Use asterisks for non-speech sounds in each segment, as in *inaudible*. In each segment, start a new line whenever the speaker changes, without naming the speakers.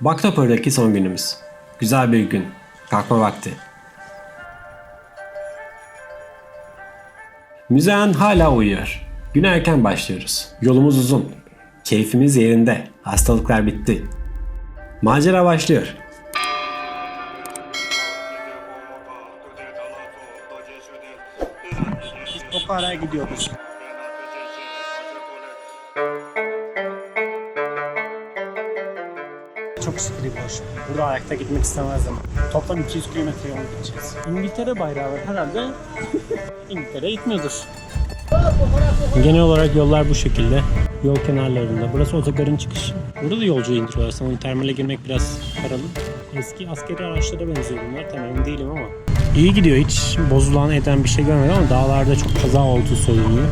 Baktopur'daki son günümüz. Güzel bir gün. Kalkma vakti. Müzeyyen hala uyuyor. Güne erken başlıyoruz. Yolumuz uzun. Keyfimiz yerinde. Hastalıklar bitti. Macera başlıyor.
Pokara'ya gidiyoruz. Çok sıkıntı boş. Burada ayakta gitmek istemezdim. Toplam 200 kilometre yol gideceğiz. İngiltere bayrağı var herhalde. *laughs* İngiltere gitmiyordur. Genel olarak yollar bu şekilde. Yol kenarlarında. Burası otogarın çıkışı. Burada da yolcu indiriyor aslında. Termale girmek biraz paralı. Eski askeri araçlara benziyor bunlar. Tam emin değilim ama. İyi gidiyor hiç bozulan eden bir şey görmedim ama dağlarda çok kaza olduğu söyleniyor.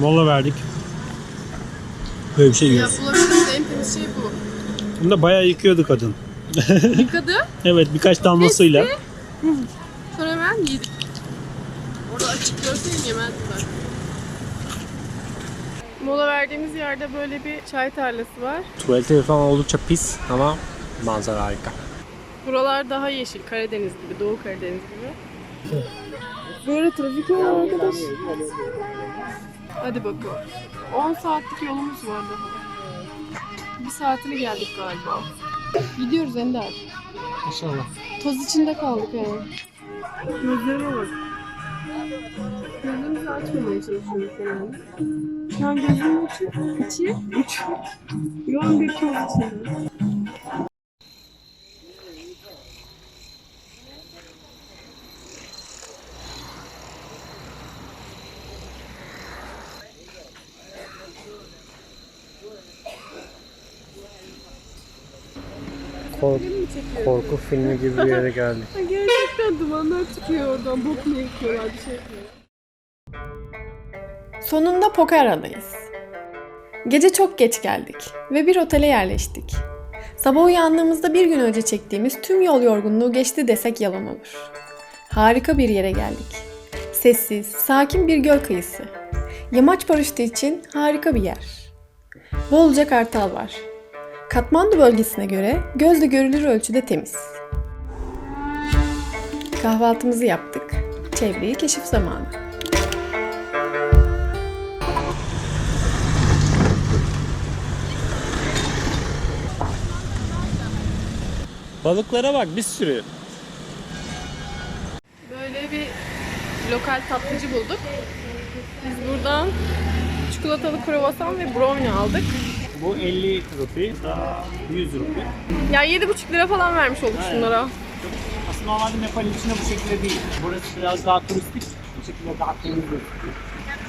Mola verdik. Böyle bir şey yiyoruz.
Yapılabilecek en temiz şey bu.
Bunu da bayağı yıkıyordu kadın.
Yıkadı. *laughs*
Evet birkaç damlasıyla.
Sonra hemen yedik. Orada açık. Mola verdiğimiz yerde böyle bir çay tarlası var.
Tuvaleti falan oldukça pis ama manzara harika.
Buralar daha yeşil. Karadeniz gibi, Doğu Karadeniz gibi. Böyle trafik var arkadaş. Hadi bakalım. 10 saatlik yolumuz var daha. Bir saatini geldik galiba. Gidiyoruz Ender.
İnşallah.
Toz içinde kaldık yani. Gözlerime bak. Gözümüzü açmamaya çalışıyoruz yani. Şu an gözümün içi, içi. Yoğun bir toz içinde.
Kork- korku filmi gibi bir yere geldik.
Gerçekten dumanlar çıkıyor oradan. Bok mu yakıyorlar bir şey yapıyor.
Sonunda Pokera'dayız. Gece çok geç geldik ve bir otele yerleştik. Sabah uyandığımızda bir gün önce çektiğimiz tüm yol yorgunluğu geçti desek yalan olur. Harika bir yere geldik. Sessiz, sakin bir göl kıyısı. Yamaç paraşütü için harika bir yer. Bolca kartal var. Katmandu bölgesine göre gözle görülür ölçüde temiz. Kahvaltımızı yaptık. Çevreyi keşif zamanı.
Balıklara bak bir sürü.
Böyle bir lokal tatlıcı bulduk. Biz buradan çikolatalı kruvasan ve brownie aldık.
Bu 50 rupi, 100 rupi.
Ya 7,5 lira falan vermiş olduk şunlara.
Aslında normalde Nepal'in içinde bu şekilde değil. Burası biraz daha turistik. Bu şekilde daha temiz.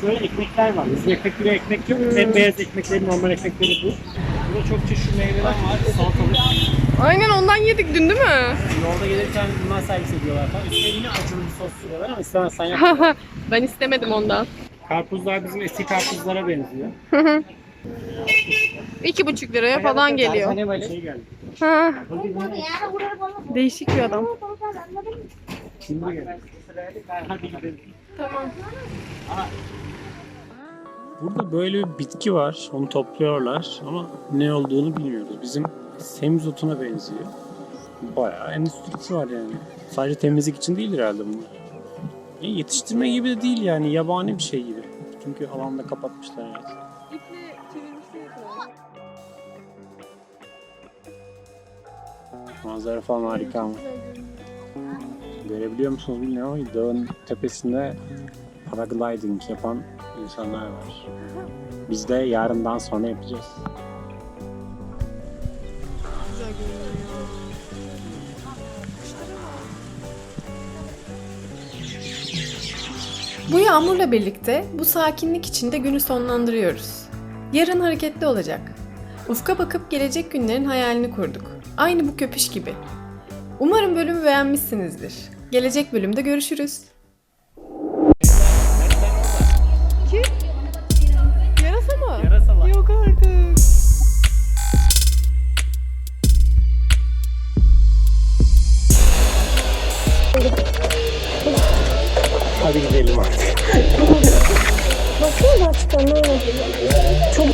Şöyle ekmekler var. Bizim ekmekleri ekmek yok. En beyaz ekmekleri normal ekmekleri bu. Burada çok çeşitli meyveler var. Salatalık.
Aynen ondan yedik dün değil mi?
Yolda gelirken bundan servis ediyorlar falan. Üstüne yine acılı bir sos sürüyorlar ama istemezsen yap. *laughs*
ben istemedim ondan.
Karpuzlar bizim eski karpuzlara benziyor.
2,5 liraya falan geliyor.
Hani şey geldi.
Ha, değişik bir adam. Tamam.
Burada böyle bir bitki var. Onu topluyorlar ama ne olduğunu bilmiyoruz. Bizim semizotuna benziyor. Bayağı endüstrisi var yani. Sadece temizlik için değil herhalde bunlar. E, yetiştirme gibi de değil yani. Yabani bir şey gibi. Çünkü alanda kapatmışlar evet.
İple çevirmişler.
Manzara falan harika ama. Görebiliyor musunuz bilmiyorum ama dağın tepesinde paragliding yapan insanlar var. Biz de yarından sonra yapacağız.
Bu yağmurla birlikte bu sakinlik içinde günü sonlandırıyoruz. Yarın hareketli olacak. Ufka bakıp gelecek günlerin hayalini kurduk. Aynı bu köpüş gibi. Umarım bölümü beğenmişsinizdir. Gelecek bölümde görüşürüz.
Yarasa mı?
Yarasalar.
Yok artık.
Hadi gidelim artık. *laughs*
Ne? Çok